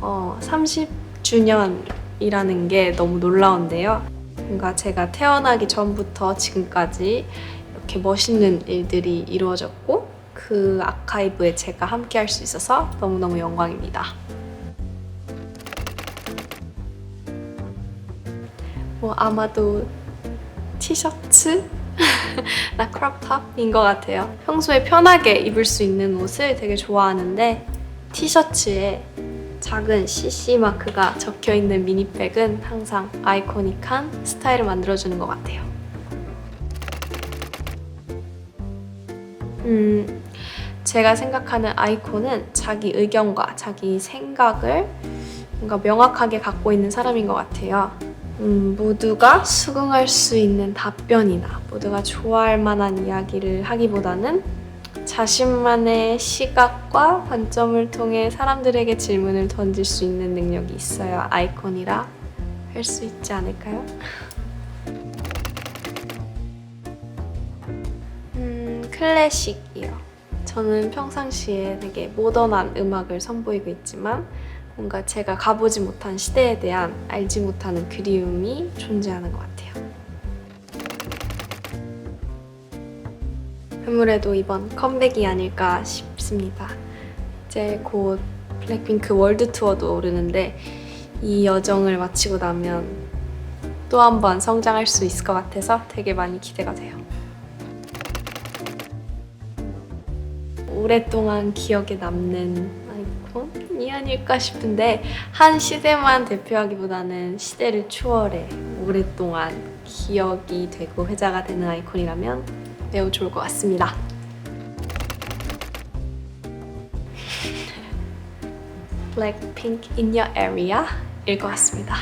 어, 30주년이라는 게 너무 놀라운데요. 뭔가 제가 태어나기 전부터 지금까지 이렇게 멋있는 일들이 이루어졌고 그 아카이브에 제가 함께 할 수 있어서 너무너무 영광입니다. 뭐 아마도 티셔츠? 나 크롭탑인 것 같아요. 평소에 편하게 입을 수 있는 옷을 되게 좋아하는데 티셔츠에 작은 CC 마크가 적혀 있는 미니백은 항상 아이코닉한 스타일을 만들어주는 것 같아요. 음, 제가 생각하는 아이콘은 자기 의견과 자기 생각을 뭔가 명확하게 갖고 있는 사람인 것 같아요. 음, 모두가 수긍할 수 있는 답변이나 모두가 좋아할 만한 이야기를 하기보다는 자신만의 시각과 관점을 통해 사람들에게 질문을 던질 수 있는 능력이 있어야 아이콘이라 할 수 있지 않을까요? 음, 클래식이요. 저는 평상시에 되게 모던한 음악을 선보이고 있지만 뭔가 제가 가보지 못한 시대에 대한 알지 못하는 그리움이 존재하는 것 같아요. 아무래도 이번 컴백이 아닐까 싶습니다. 이제 곧 블랙핑크 월드 투어도 오르는데 이 여정을 마치고 나면 또 한 번 성장할 수 있을 것 같아서 되게 많이 기대가 돼요. 오랫동안 기억에 남는 아이콘이 아닐까 싶은데 한 시대만 대표하기보다는 시대를 추월해 오랫동안 기억이 되고 회자가 되는 아이콘이라면 매우 좋을 것 같습니다. Blackpink in your area 일 것 같습니다.